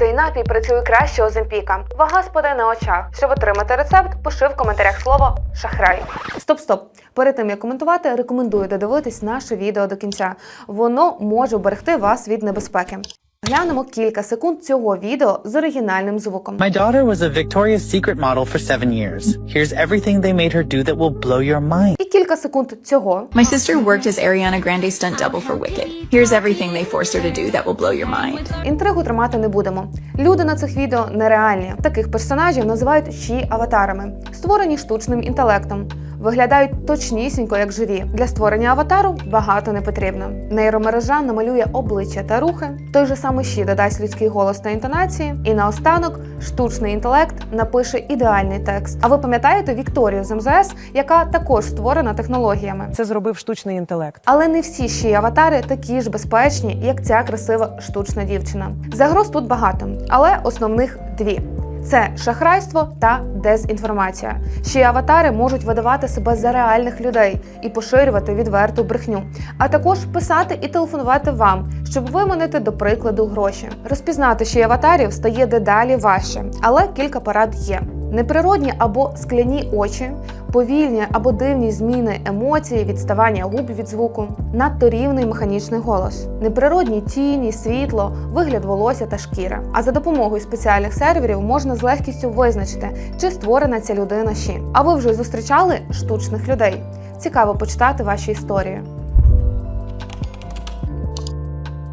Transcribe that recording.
Цей напій працює краще Оземпіка. Вага спаде на очах. Щоб отримати рецепт, пиши в коментарях слово шахрай. Стоп, стоп. Перед тим як коментувати, рекомендую додивитись наше відео до кінця. Воно може вберегти вас від небезпеки. Глянемо кілька секунд цього відео з оригінальним звуком. My daughter was a Victoria's Secret model for seven years. Here's everything they made her do that will blow your mind. І кілька секунд цього. My sister worked as Ariana Grande's stunt double for Wicked. Here's everything they forced her to do that will blow your mind. Інтригу тримати не будемо. Люди на цих відео нереальні. Таких персонажів називають щі аватарами, створені штучним інтелектом. Виглядають точнісінько як живі. Для створення аватару багато не потрібно. Нейромережа намалює обличчя та рухи. Той же самий щі додасть людський голос та інтонації. І наостанок штучний інтелект напише ідеальний текст. А ви пам'ятаєте Вікторію з МЗС, яка також створена технологіями? Це зробив штучний інтелект. Але не всі ще аватари такі ж безпечні, як ця красива штучна дівчина. Загроз тут багато, але основних дві. Це шахрайство та дезінформація. Ще аватари можуть видавати себе за реальних людей і поширювати відверту брехню, а також писати і телефонувати вам, щоб виманити до прикладу гроші. Розпізнати ще аватарів стає дедалі важче, але кілька порад є. Неприродні або скляні очі, повільні або дивні зміни емоцій, відставання губ від звуку, надто рівний механічний голос, неприродні тіні, світло, вигляд волосся та шкіри. А за допомогою спеціальних серверів можна з легкістю визначити, чи створена ця людина ще. А ви вже зустрічали штучних людей? Цікаво почитати ваші історії.